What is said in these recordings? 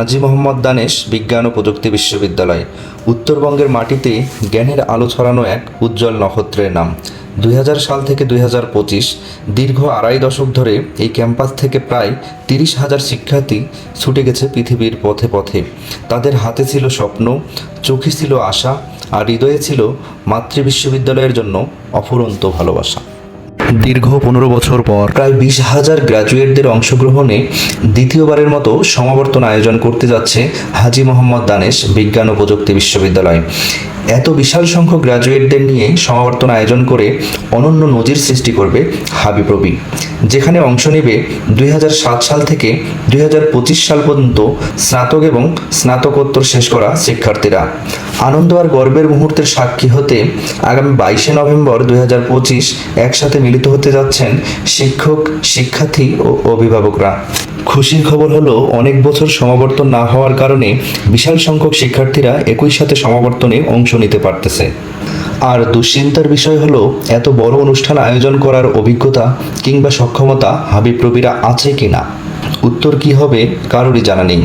হাজী মোহাম্মদ দানেশ বিজ্ঞান ও প্রযুক্তি বিশ্ববিদ্যালয়। উত্তরবঙ্গের মাটিতে জ্ঞানের আলো ছড়ানো এক উজ্জ্বল নক্ষত্রের নাম। দুই হাজার সাল থেকে দুই হাজার পঁচিশ, দীর্ঘ আড়াই দশক ধরে এই ক্যাম্পাস থেকে প্রায় তিরিশ হাজার শিক্ষার্থী ছুটে গেছে পৃথিবীর পথে পথে। তাদের হাতে ছিল স্বপ্ন, চোখে ছিল আশা, আর হৃদয়ে ছিল মাতৃ বিশ্ববিদ্যালয়ের জন্য অফুরন্ত ভালোবাসা। দীর্ঘ পনেরো বছর পর প্রায় বিশ হাজার গ্র্যাজুয়েটদের অংশগ্রহণে দ্বিতীয়বারের মতো সমাবর্তন আয়োজন করতে যাচ্ছে হাজি মোহাম্মদ দানেশ বিজ্ঞান ও প্রযুক্তি বিশ্ববিদ্যালয়। এত বিশাল সংখ্যক গ্র্যাজুয়েটদের নিয়ে সমাবর্তন আয়োজন করে অনন্য নজির সৃষ্টি করবে হাবিপ্রবি যেখানে অংশ নেবে দুই হাজার সাত সাল থেকে দু হাজার পঁচিশ সাল পর্যন্ত স্নাতক এবং স্নাতকোত্তর শেষ করা শিক্ষার্থীরা। আনন্দ আর গর্বের মুহূর্তের সাক্ষী হতে আগামী বাইশে নভেম্বর দু হাজার পঁচিশ একসাথে মিলিত হতে যাচ্ছেন শিক্ষক, শিক্ষার্থী ও অভিভাবকরা। খুশির খবর হলো, অনেক বছর সমাবর্তন না হওয়ার কারণে বিশাল সংখ্যক শিক্ষার্থীরা একই সাথে সমাবর্তনে অংশ নিতে পারতেছে। আর দুশ্চিন্তার বিষয় হলো, এত বড় অনুষ্ঠান আয়োজন করার অভিজ্ঞতা কিংবা সক্ষমতা হাবিব প্রবীরা আছে কিনা? উত্তর কি হবে কারোরই জানা নেই।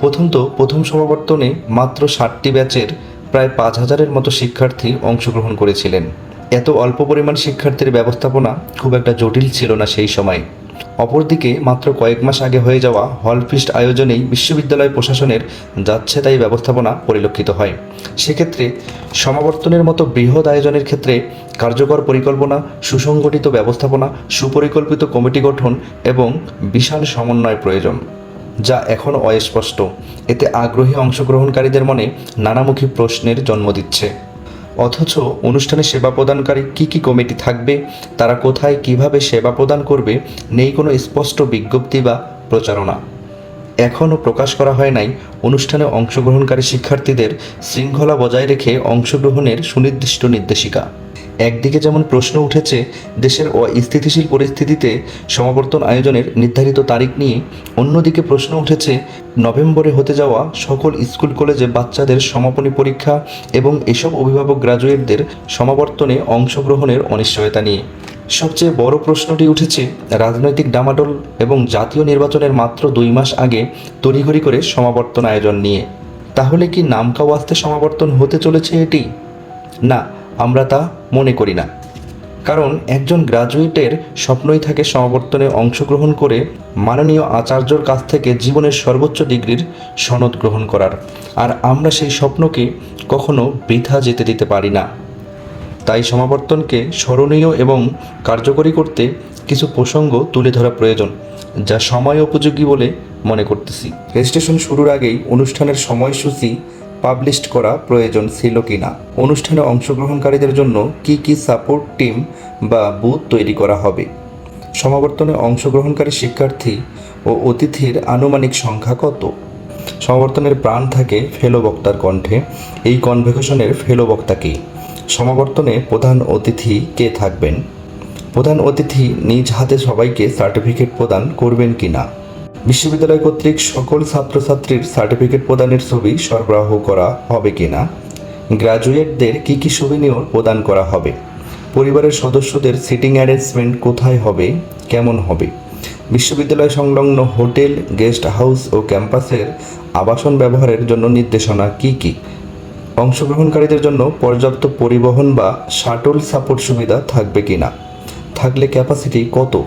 প্রথমত, প্রথম সমাবর্তনে মাত্র ষাটটি ব্যাচের প্রায় পাঁচ হাজারের মতো শিক্ষার্থী অংশগ্রহণ করেছিলেন। এত অল্প পরিমাণ শিক্ষার্থীর ব্যবস্থাপনা খুব একটা জটিল ছিল না সেই সময়। অপরদিকে মাত্র কয়েক মাস আগে হয়ে যাওয়া হল ফিস্ট আয়োজনেই বিশ্ববিদ্যালয় প্রশাসনের যাচ্ছে তাই ব্যবস্থাপনা পরিলক্ষিত হয়। সেক্ষেত্রে সমাবর্তনের মতো বৃহৎ আয়োজনের ক্ষেত্রে কার্যকর পরিকল্পনা, সুসংগঠিত ব্যবস্থাপনা, সুপরিকল্পিত কমিটি গঠন এবং বিশাল সমন্বয় প্রয়োজন, যা এখনও অস্পষ্ট। এতে আগ্রহী অংশগ্রহণকারীদের মনে নানামুখী প্রশ্নের জন্ম দিচ্ছে। অথচ অনুষ্ঠানে সেবা প্রদানকারী কি কি কমিটি থাকবে, তারা কোথায় কীভাবে সেবা প্রদান করবে, নেই কোনো স্পষ্ট বিজ্ঞপ্তি বা প্রচারণা। এখনও প্রকাশ করা হয় নাই অনুষ্ঠানে অংশগ্রহণকারী শিক্ষার্থীদের শৃঙ্খলা বজায় রেখে অংশগ্রহণের সুনির্দিষ্ট নির্দেশিকা। একদিকে যেমন প্রশ্ন উঠেছে, দেশের অস্থিতিশীল পরিস্থিতিতে সমাবর্তন আয়োজনের নির্ধারিত তারিখ নিয়ে, অন্যদিকে প্রশ্ন উঠেছে, নভেম্বরে হতে যাওয়া সকল স্কুল, কলেজে বাচ্চাদের সমাপনী পরীক্ষা এবং এসব অভিভাবক গ্রাজুয়েটদের সমাবর্তনে অংশগ্রহণের অনিশ্চয়তা নিয়ে। সবচেয়ে বড় প্রশ্নটি উঠেছে, রাজনৈতিক ডামাডোল এবং জাতীয় নির্বাচনের মাত্র দুই মাস আগে তড়িঘড়ি করে সমাবর্তন আয়োজন নিয়ে। তাহলে কি নামকা ওয়াস্তে সমাবর্তন হতে চলেছে এটি? না আমরা তা মনে করি না। কারণ একজন গ্রাজুয়েটের স্বপ্নই থাকে সমাবর্তনে অংশগ্রহণ করে মাননীয় আচার্যর কাছ থেকে জীবনের সর্বোচ্চ ডিগ্রির সনদ গ্রহণ করার। আর আমরা সেই স্বপ্নকে কখনো বৃথা যেতে দিতে পারি না। তাই সমাবর্তনকে স্মরণীয় এবং কার্যকরী করতে কিছু প্রসঙ্গ তুলে ধরা প্রয়োজন, যা সময় উপযোগী বলে মনে করতেছি। রেজিস্ট্রেশন শুরুর আগেই অনুষ্ঠানের সময়সূচি পাবলিশ করা প্রয়োজন ছিল কিনা? অনুষ্ঠানে অংশগ্রহণকারীদের জন্য কি কি সাপোর্ট টিম বা বুথ তৈরি করা হবে? সমাবর্তনে অংশগ্রহণকারী শিক্ষার্থী ও অতিথির আনুমানিক সংখ্যা কত? সমাবর্তনের প্রাণ থাকে ফেলো বক্তার কণ্ঠে। এই কনভেকেশনের ফেলো বক্তা কে? সমাবর্তনে প্রধান অতিথি কে থাকবেন? প্রধান অতিথি নিজ হাতে সবাইকে সার্টিফিকেট প্রদান করবেন কিনা? বিশ্ববিদ্যালয় কর্তৃক সকল ছাত্রছাত্রীর সার্টিফিকেট প্রদানের ছবি সরবরাহ করা হবে কিনা? গ্র্যাজুয়েটদের কী কী সুবিনিয়োগ প্রদান করা হবে? পরিবারের সদস্যদের সিটিং অ্যারেঞ্জমেন্ট কোথায় হবে? কেমন হবে? বিশ্ববিদ্যালয় সংলগ্ন হোটেল গেস্ট হাউস ও ক্যাম্পাসের আবাসন ব্যবহারের জন্য নির্দেশনা কি কি? অংশগ্রহণকারীদের জন্য পর্যাপ্ত পরিবহন বা শাটল সাপোর্ট সুবিধা থাকবে কিনা? থাকলে ক্যাপাসিটি কত?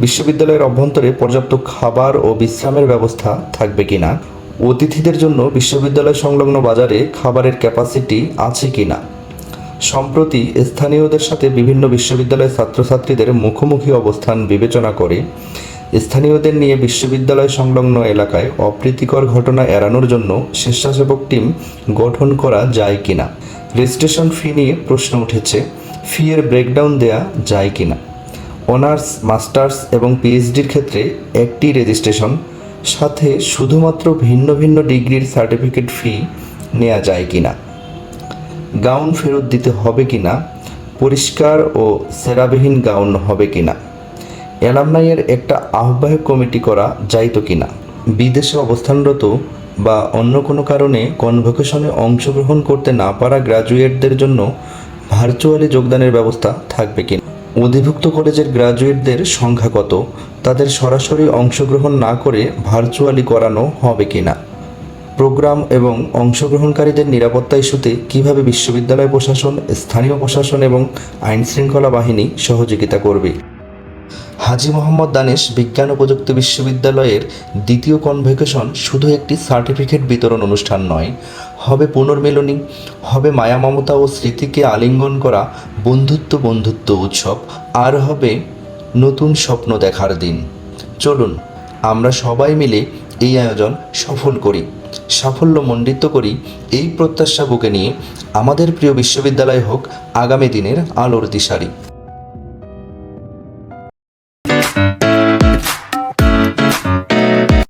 বিশ্ববিদ্যালয়ের অভ্যন্তরে পর্যাপ্ত খাবার ও বিশ্রামের ব্যবস্থা থাকবে কিনা? অতিথিদের জন্য বিশ্ববিদ্যালয় সংলগ্ন বাজারে খাবারের ক্যাপাসিটি আছে কিনা? সম্প্রতি স্থানীয়দের সাথে বিভিন্ন বিশ্ববিদ্যালয়ের ছাত্রছাত্রীদের মুখোমুখি অবস্থান বিবেচনা করে স্থানীয়দের নিয়ে বিশ্ববিদ্যালয় সংলগ্ন এলাকায় অপ্রীতিকর ঘটনা এড়ানোর জন্য স্বেচ্ছাসেবক টিম গঠন করা যায় কিনা? রেজিস্ট্রেশন ফি নিয়ে প্রশ্ন উঠেছে। ফি এর ব্রেকডাউন দেয়া যায় কিনা? অনার্স, মাস্টার্স এবং পিএইচডির ক্ষেত্রে একটি রেজিস্ট্রেশন। সাথে শুধুমাত্র ভিন্ন ভিন্ন ডিগ্রির সার্টিফিকেট ফি নেওয়া যায় কি না গাউন ফেরত দিতে হবে কিনা, পরিষ্কার ও সেরাবিহীন গাউন হবে কি না অ্যালামনাইয়ের একটা আহ্বায়ক কমিটি করা যাইতো কিনা, বিদেশে অবস্থানরত বা অন্য কোনো কারণে কনভোকেশনে অংশগ্রহণ করতে না পারা গ্র্যাজুয়েটদের জন্য ভার্চুয়ালি যোগদানের ব্যবস্থা থাকবে কিনা। অধিভুক্ত কলেজের গ্র্যাজুয়েটদের সংখ্যা কত? তাদের সরাসরি অংশগ্রহণ না করে ভার্চুয়ালি করানো হবে কিনা? প্রোগ্রাম এবং অংশগ্রহণকারীদের নিরাপত্তা ইস্যুতে কীভাবে বিশ্ববিদ্যালয় প্রশাসন, স্থানীয় প্রশাসন এবং আইন শৃঙ্খলা বাহিনী সহযোগিতা করবে? হাজি মোহাম্মদ দানেশ বিজ্ঞান ও প্রযুক্তি বিশ্ববিদ্যালয়ের দ্বিতীয় কনভোকেশন শুধু একটি সার্টিফিকেট বিতরণ অনুষ্ঠান নয় হবে পুনর্মিলনী, হবে মায়া মমতা ও স্মৃতিকে আলিঙ্গন করা বন্ধুত্ব বন্ধুত্ব উৎসব, আর হবে নতুন স্বপ্ন দেখার দিন। চলুন, আমরা সবাই মিলে এই আয়োজন সফল করি, সাফল্য মণ্ডিত করি, এই প্রত্যাশা বুকে নিয়ে আমাদের প্রিয় বিশ্ববিদ্যালয় হোক আগামী দিনের আলোর দিশারি।